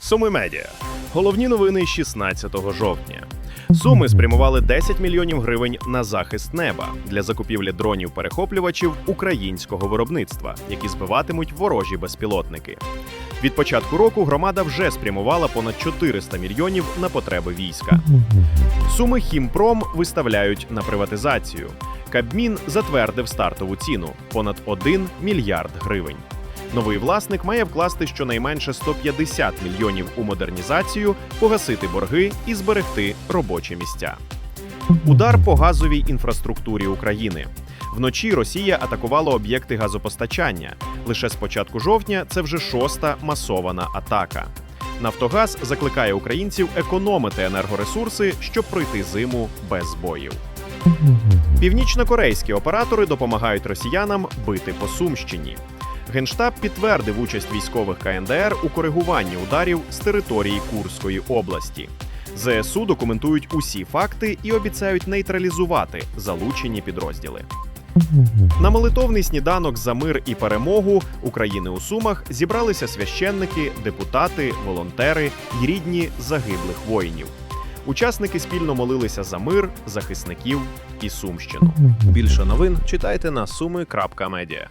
Суми медіа. Головні новини 16 жовтня. Суми спрямували 10 мільйонів гривень на захист неба для закупівлі дронів-перехоплювачів українського виробництва, які збиватимуть ворожі безпілотники. Від початку року громада вже спрямувала понад 400 мільйонів на потреби війська. Суми Хімпром виставляють на приватизацію. Кабмін затвердив стартову ціну понад 1 мільярд гривень. Новий власник має вкласти щонайменше 150 мільйонів у модернізацію, погасити борги і зберегти робочі місця. Удар по газовій інфраструктурі України. Вночі Росія атакувала об'єкти газопостачання. Лише з початку жовтня це вже шоста масована атака. Нафтогаз закликає українців економити енергоресурси, щоб пройти зиму без збоїв. Північнокорейські оператори допомагають росіянам бити по Сумщині. Генштаб підтвердив участь військових КНДР у коригуванні ударів з території Курської області. ЗСУ документують усі факти і обіцяють нейтралізувати залучені підрозділи. На молитовний сніданок за мир і перемогу України у Сумах зібралися священники, депутати, волонтери й рідні загиблих воїнів. Учасники спільно молилися за мир, захисників і Сумщину. Більше новин читайте на суми.медіа.